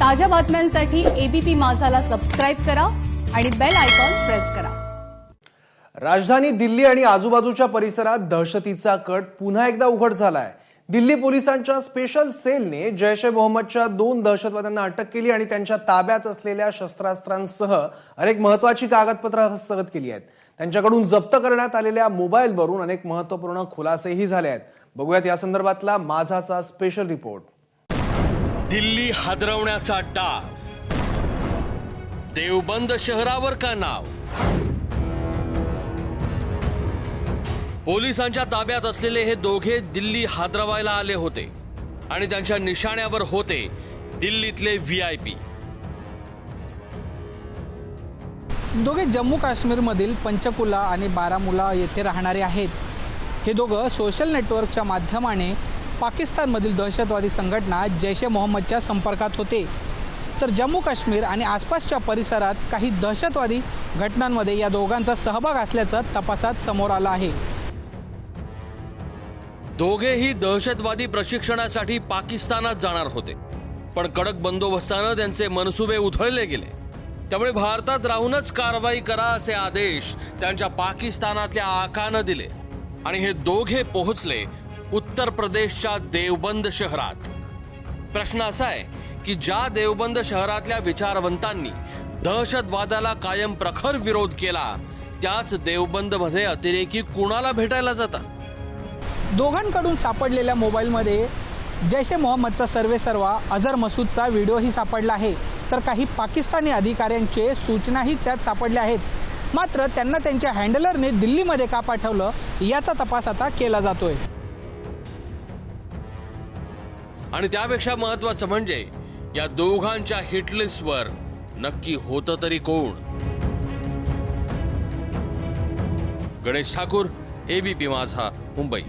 ताज्या बातम्यांसाठी ABP माझाला subscribe करा आणि बेल आयकॉन प्रेस करा. राजधानी दिल्ली आणि आजूबाजूच्या परिसरात दहशतीचा कट पुन्हा एकदा उघड झालाय. दिल्ली पोलिसांच्या स्पेशल सेलने जैश ए मोहम्मदच्या दोन दहशतवाद्यांना अटक केली आणि त्यांच्या ताब्यात असलेल्या शस्त्रास्त्रांसह अनेक महत्वाची कागदपत्र हस्तगत केली आहेत. त्यांच्याकडून जप्त करण्यात आलेल्या मोबाईलवरून अनेक महत्त्वपूर्ण खुलासेही झाले आहेत. बघूयात या संदर्भातला माझाचा स्पेशल रिपोर्ट दिल्ली हादरवण्याचा डा देवबंद शहरावर का नाव पोलिसांच्या ताब्यात असलेले हे दोघे दिल्ली हादरवायला आले होते आणि त्यांच्या निशाण्यावर होते दिल्लीतले व्ही आय पी दोघे जम्मू काश्मीरमधील पंचकुला आणि बारामुला येथे राहणारे आहेत. हे दोघं सोशल नेटवर्कच्या माध्यमाने पाकिस्तानमधील दहशतवादी संघटना जैश ए मोहम्मदच्या संपर्कात होते. तर जम्मू काश्मीर आणि आसपासच्या परिसरात काही दहशतवादी घटनांमध्ये या दोघांचा सहभाग असल्याचं तपासात समोर आलं आहे. दोघेही दहशतवादी प्रशिक्षणासाठी पाकिस्तानात जाणार होते. पण कडक बंदोबस्तानं त्यांचे मनसुबे उधळले गेले. त्यामुळे भारतात राहूनच कारवाई करा असे आदेश त्यांच्या पाकिस्तानातल्या आकानं दिले. आणि हे दोघे पोहोचले उत्तर प्रदेशच्या देवबंद शहरात. प्रश्न असा आहे की ज्या देवबंद शहरातल्या विचारवंतांनी दहशतवादाला कायम प्रखर विरोध केला त्याच देवबंदमध्ये अतिरेकी कुणाला भेटायला जातात? दोघांकडून सापडलेल्या मोबाईलमध्ये जैश ए मोहम्मदचा सर्वेसर्वा अझर मसूदचा व्हिडिओही सापडला आहे. तर काही पाकिस्तानी अधिकाऱ्यांचे सूचनाही त्यात सापडल्या आहेत. मात्र त्यांना त्यांच्या हँडलरने दिल्लीमध्ये का पाठवलं याचा तपास आता केला जातोय. आणि त्यापेक्षा महत्वाचं म्हणजे या दोघांच्या हिटलिस्टवर नक्की होतं तरी कोण? गणेश ठाकूर एबीपी माझा मुंबई.